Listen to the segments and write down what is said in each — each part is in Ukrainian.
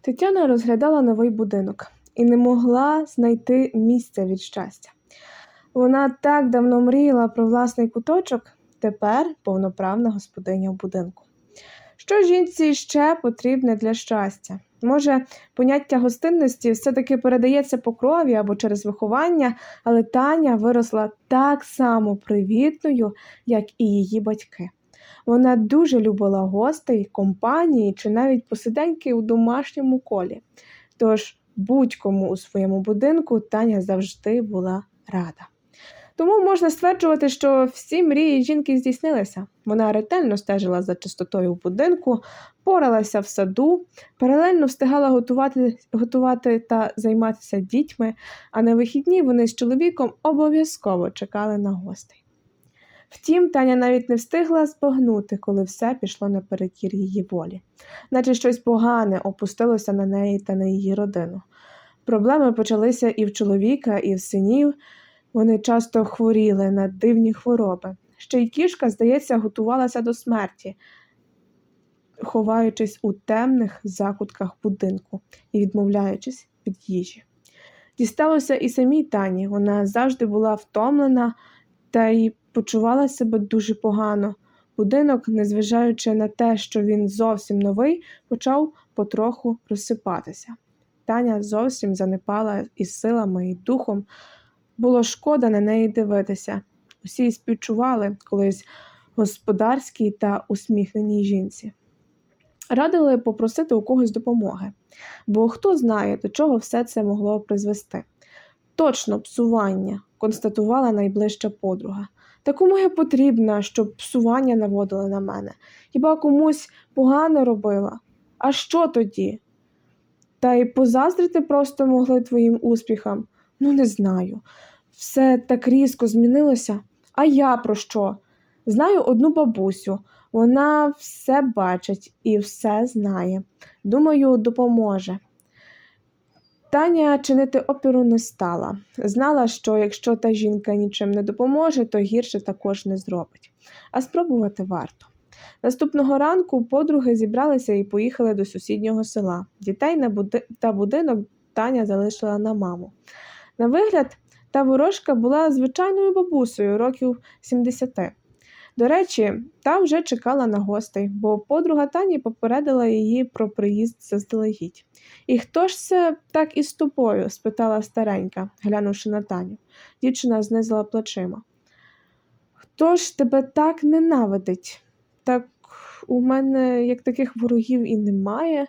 Тетяна розглядала новий будинок і не могла знайти місця від щастя. Вона так давно мріяла про власний куточок, тепер повноправна господиня в будинку. Що жінці ще потрібне для щастя? Може, поняття гостинності все-таки передається по крові або через виховання, але Таня виросла так само привітною, як і її батьки. Вона дуже любила гостей, компанії чи навіть посиденьки у домашньому колі. Тож будь-кому у своєму будинку Таня завжди була рада. Тому можна стверджувати, що всі мрії жінки здійснилися. Вона ретельно стежила за чистотою в будинку, поралася в саду, паралельно встигала готувати, готувати та займатися дітьми, а на вихідні вони з чоловіком обов'язково чекали на гостей. Втім, Таня навіть не встигла збагнути, коли все пішло наперекір її волі, наче щось погане опустилося на неї та на її родину. Проблеми почалися і в чоловіка, і в синів. Вони часто хворіли на дивні хвороби. Ще й кішка, здається, готувалася до смерті, ховаючись у темних закутках будинку і відмовляючись від їжі. Дісталося і самій Тані. Вона завжди була втомлена та й почувала себе дуже погано. Будинок, незважаючи на те, що він зовсім новий, почав потроху розсипатися. Таня зовсім занепала із силами і духом. Було шкода на неї дивитися. Усі співчували колись господарській та усміхненій жінці. Радили попросити у когось допомоги, бо хто знає, до чого все це могло призвести. Точно псування, констатувала найближча подруга. Та кому я потрібна, щоб псування наводили на мене? Хіба комусь погано робила? А що тоді? Та й позаздрити просто могли твоїм успіхам. Ну, не знаю. Все так різко змінилося. А я про що? Знаю одну бабусю. Вона все бачить і все знає. Думаю, допоможе. Таня чинити опіру не стала. Знала, що якщо та жінка нічим не допоможе, то гірше також не зробить. А спробувати варто. Наступного ранку подруги зібралися і поїхали до сусіднього села. Дітей на буди... та будинок Таня залишила на маму. На вигляд, та ворожка була звичайною бабусею років 70. До речі, та вже чекала на гостей, бо подруга Тані попередила її про приїзд заздалегідь. І хто ж це так із тобою? спитала старенька, глянувши на Таню. Дівчина знизила плечима. Хто ж тебе так ненавидить? Так у мене як таких ворогів і немає.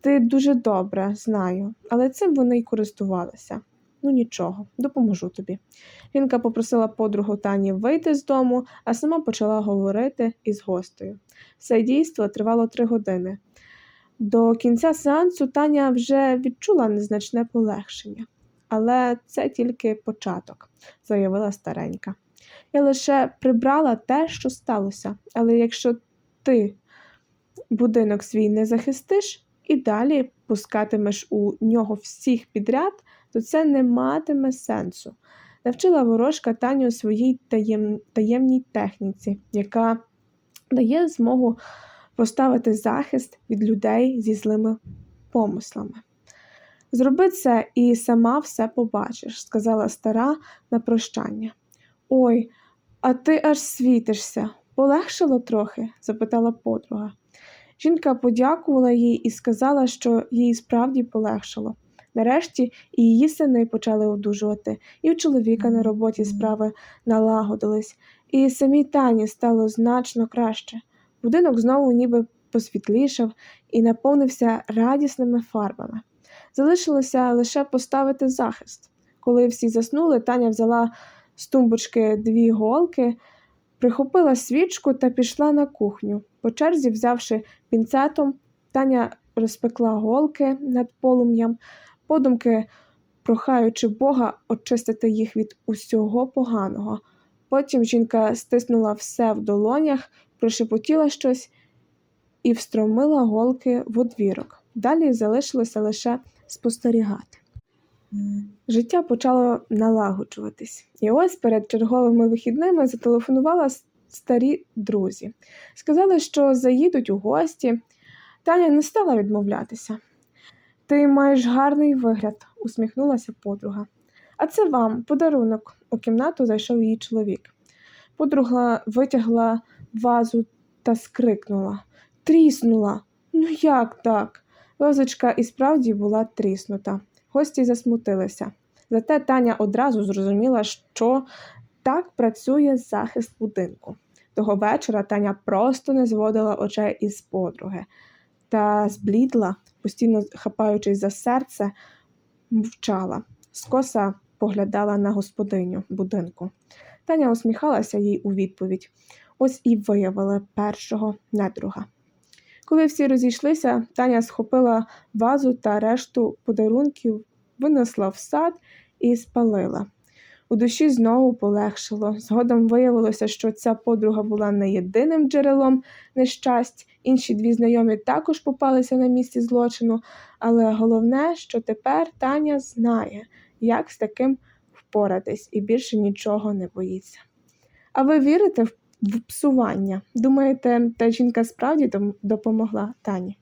Ти дуже добре знаю, але цим вони й користувалися. Ну нічого, допоможу тобі. Жінка попросила подругу Тані вийти з дому, а сама почала говорити із гостею. Все дійство тривало три години. До кінця сеансу Таня вже відчула незначне полегшення, але це тільки початок, заявила старенька. Я лише прибрала те, що сталося, але якщо ти будинок свій не захистиш і далі пускатимеш у нього всіх підряд, то це не матиме сенсу. Навчила ворожка Таню своїй таєм... таємній техніці, яка дає змогу поставити захист від людей зі злими помислами. Зроби це і сама все побачиш, сказала стара на прощання. Ой, а ти аж світишся. Полегшило трохи? запитала подруга. Жінка подякувала їй і сказала, що їй справді полегшило. Нарешті і її сини почали одужувати, і у чоловіка на роботі справи налагодились, і самій Тані стало значно краще. Будинок знову ніби посвітлішав і наповнився радісними фарбами. Залишилося лише поставити захист. Коли всі заснули, Таня взяла з тумбочки дві голки, прихопила свічку та пішла на кухню. По черзі, взявши пінцетом, Таня розпекла голки над полум'ям, подумки прохаючи Бога очистити їх від усього поганого. Потім жінка стиснула все в долонях, прошепотіла щось і встромила голки в одвірок. Далі залишилося лише спостерігати. Життя почало налагоджуватись. І ось перед черговими вихідними зателефонувала старі друзі. Сказали, що заїдуть у гості. Таня не стала відмовлятися. Ти маєш гарний вигляд, усміхнулася подруга. А це вам подарунок. У кімнату зайшов її чоловік. Подруга витягла вазу та скрикнула. Тріснула. Ну як так? Вазочка і справді була тріснута. Гості засмутилися. Зате Таня одразу зрозуміла, що так працює захист будинку. Того вечора Таня просто не зводила очей із подруги та зблідла, постійно хапаючись за серце, мовчала. Скоса поглядала на господиню будинку. Таня усміхалася їй у відповідь. Ось і виявили першого недруга. Коли всі розійшлися, Таня схопила вазу та решту подарунків, винесла в сад і спалила. У душі знову полегшило. Згодом виявилося, що ця подруга була не єдиним джерелом нещасть. Інші дві знайомі також попалися на місці злочину, але головне, що тепер Таня знає, як з таким впоратись і більше нічого не боїться. А ви вірите в псування? Думаєте, та жінка справді допомогла Тані?